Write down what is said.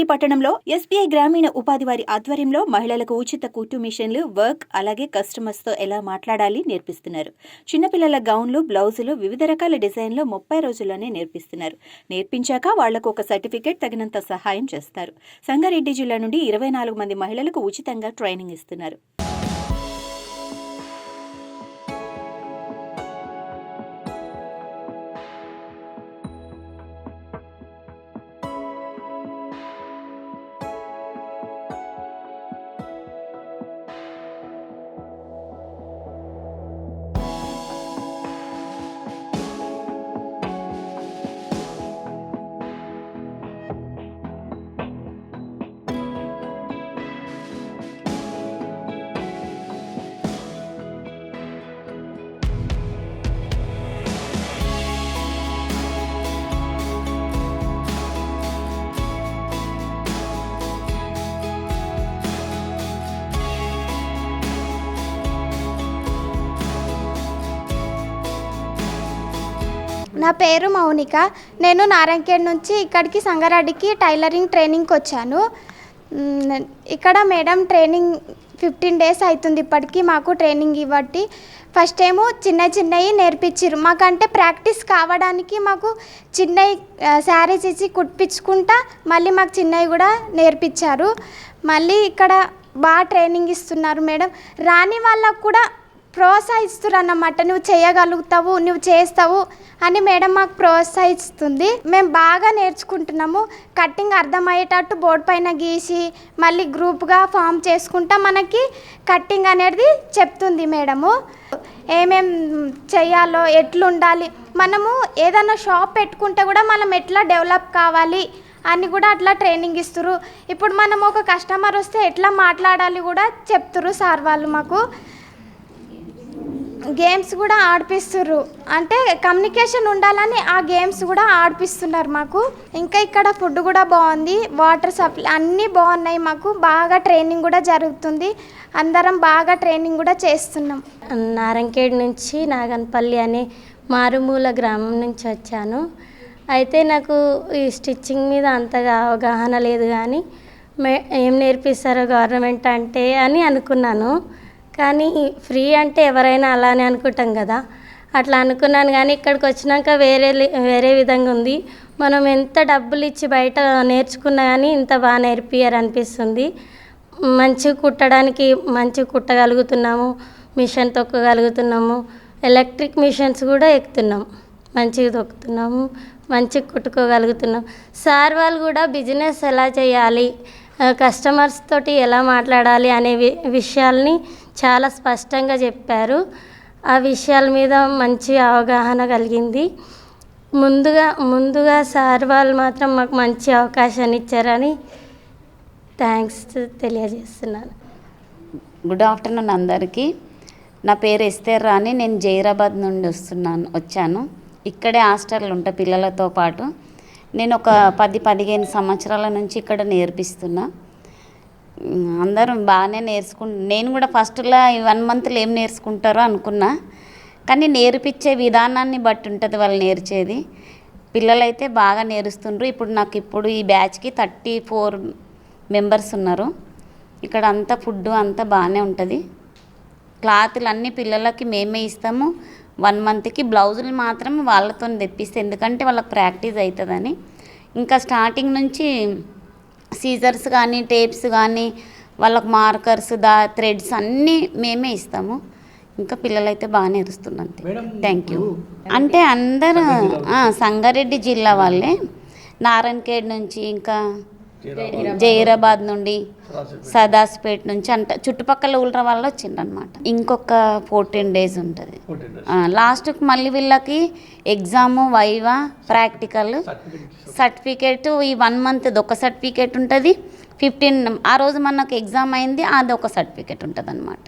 సంగారెడ్డి పట్టణంలో ఎస్బీఐ గ్రామీణ ఉపాధి వారి ఆధ్వర్యంలో మహిళలకు ఉచిత కుట్టు మిషన్లు వర్క్ అలాగే కస్టమర్స్తో ఎలా మాట్లాడాలి నేర్పిస్తున్నారు. చిన్నపిల్లల గౌన్లు బ్లౌజులు వివిధ రకాల డిజైన్లు ముప్పై రోజుల్లోనే నేర్పిస్తున్నారు. నేర్పించాక వాళ్ళకు ఒక సర్టిఫికేట్ తగినంత సహాయం చేస్తారు. సంగారెడ్డి జిల్లా నుండి ఇరవై నాలుగు మంది మహిళలకు ఉచితంగా ట్రైనింగ్ ఇస్తున్నారు. నా పేరు మౌనిక. నేను నారాయణఖేడ్ నుంచి ఇక్కడికి సంగారెడ్డికి టైలరింగ్ ట్రైనింగ్కి వచ్చాను. ఇక్కడ మేడం ట్రైనింగ్ ఫిఫ్టీన్ డేస్ అవుతుంది ఇప్పటికీ మాకు ట్రైనింగ్ ఇవ్వట్టి. ఫస్ట్ ఏమో చిన్న చిన్నవి నేర్పించారు మాకంటే ప్రాక్టీస్ కావడానికి మాకు చిన్నవి శారీస్ ఇచ్చి కుట్టించుకుంటా మళ్ళీ మాకు చిన్నవి కూడా నేర్పించారు. మళ్ళీ ఇక్కడ బాగా ట్రైనింగ్ ఇస్తున్నారు మేడం. రాని వాళ్ళకు కూడా ప్రోత్సహిస్తున్నమాట నువ్వు చేయగలుగుతావు నువ్వు చేస్తావు అని మేడం మాకు ప్రోత్సహిస్తుంది. మేము బాగా నేర్చుకుంటున్నాము. కట్టింగ్ అర్థమయ్యేటట్టు బోర్డు పైన గీసి మళ్ళీ గ్రూప్గా ఫామ్ చేసుకుంటా మనకి కట్టింగ్ అనేది చెప్తుంది మేడము. ఏమేం చేయాలో ఎట్లుండాలి మనము ఏదైనా షాప్ పెట్టుకుంటే కూడా మనం ఎట్లా డెవలప్ కావాలి అని కూడా అట్లా ట్రైనింగ్ ఇస్తారు ఇప్పుడు మనం ఒక కస్టమర్ వస్తే ఎట్లా మాట్లాడాలి కూడా చెప్తురు సార్ వాళ్ళు మాకు. గేమ్స్ కూడా ఆడిపిస్తుర్రు. అంటే కమ్యూనికేషన్ ఉండాలని ఆ గేమ్స్ కూడా ఆడిపిస్తున్నారు మాకు. ఇంకా ఇక్కడ ఫుడ్ కూడా బాగుంది. వాటర్ సప్లై అన్నీ బాగున్నాయి మాకు. బాగా ట్రైనింగ్ కూడా జరుగుతుంది. అందరం బాగా ట్రైనింగ్ కూడా చేస్తున్నాం. నారంకేడ్ నుంచి నాగన్పల్లి అనే మారుమూల గ్రామం నుంచి వచ్చాను. అయితే నాకు ఈ స్టిచ్చింగ్ మీద అంతగా అవగాహన లేదు కానీ మే ఏం నేర్పిస్తారో గవర్నమెంట్ అంటే అని అనుకున్నాను. కానీ ఫ్రీ అంటే ఎవరైనా అలానే అనుకుంటాం కదా. అట్లా అనుకున్నాను కానీ ఇక్కడికి వచ్చినాక వేరే వేరే విధంగా ఉంది. మనం ఎంత డబ్బులు ఇచ్చి బయట నేర్చుకున్నా కానీ ఇంత బాగా నేర్పియరు అనిపిస్తుంది మంచిగా కుట్టడానికి మంచిగా కుట్టగలుగుతున్నాము మిషన్ తొక్కగలుగుతున్నాము ఎలక్ట్రిక్ మిషన్స్ కూడా ఎక్కుతున్నాం. మంచిగా తొక్కుతున్నాము మంచిగా కుట్టుకోగలుగుతున్నాం. సార్ వాళ్ళు కూడా బిజినెస్ ఎలా చేయాలి కస్టమర్స్ తోటి ఎలా మాట్లాడాలి అనే వి విషయాల్ని చాలా స్పష్టంగా చెప్పారు. ఆ విషయాల మీద మంచి అవగాహన కలిగింది. ముందుగా ముందుగా సార్ వాళ్ళు మాత్రం మాకు మంచి అవకాశాన్ని ఇచ్చారని థ్యాంక్స్ తెలియజేస్తున్నాను. గుడ్ ఆఫ్టర్నూన్ అందరికీ. నా పేరు ఎస్తేర్ రాణి. నేను జైరాబాద్ నుండి వస్తున్నాను వచ్చాను. ఇక్కడే హాస్టల్ ఉంటా పిల్లలతో పాటు. నేను ఒక పది పదిహేను సంవత్సరాల నుంచి ఇక్కడ నేర్పిస్తున్నా. అందరం బాగానే నేర్చుకు నేను కూడా ఫస్ట్లో వన్ మంత్లో ఏం నేర్చుకుంటారో అనుకున్నా. కానీ నేర్పించే విధానాన్ని బట్టి ఉంటుంది వాళ్ళు నేర్చేది. పిల్లలైతే బాగా నేరుస్తుండ్రు. ఇప్పుడు నాకు ఇప్పుడు ఈ బ్యాచ్కి థర్టీ ఫోర్ మెంబర్స్ ఉన్నారు. ఇక్కడ అంతా ఫుడ్ అంతా బాగానే ఉంటుంది. క్లాతులు అన్నీ పిల్లలకి మేమే ఇస్తాము. వన్ మంత్కి బ్లౌజులు మాత్రం వాళ్ళతో తెప్పిస్తే ఎందుకంటే వాళ్ళకి ప్రాక్టీస్ అవుతుందని. ఇంకా స్టార్టింగ్ నుంచి సీజర్స్ కానీ టేప్స్ కానీ వాళ్ళకి మార్కర్స్ దా థ్రెడ్స్ అన్నీ మేమే ఇస్తాము. ఇంకా పిల్లలైతే బాగా నేర్చుతున్నారు థ్యాంక్ యూ అంటే అందరూ సంగారెడ్డి జిల్లా వాళ్ళే. నారాయణఖేడ్ నుంచి ఇంకా జైరాబాద్ నుండి సదాస్పేట్ నుంచి అంట చుట్టుపక్కల ఊళ్ళ వాళ్ళు వచ్చిండ్రు అనమాట ఇంకొక ఫోర్టీన్ డేస్ ఉంటుంది. లాస్ట్కి మళ్ళీ వీళ్ళకి ఎగ్జాము వైవా ప్రాక్టికల్ సర్టిఫికేట్. ఈ వన్ మంత్ ఒక సర్టిఫికేట్ ఉంటుంది. ఫిఫ్టీన్ ఆ రోజు మనకు ఎగ్జామ్ అయింది అది ఒక సర్టిఫికేట్ ఉంటుంది అనమాట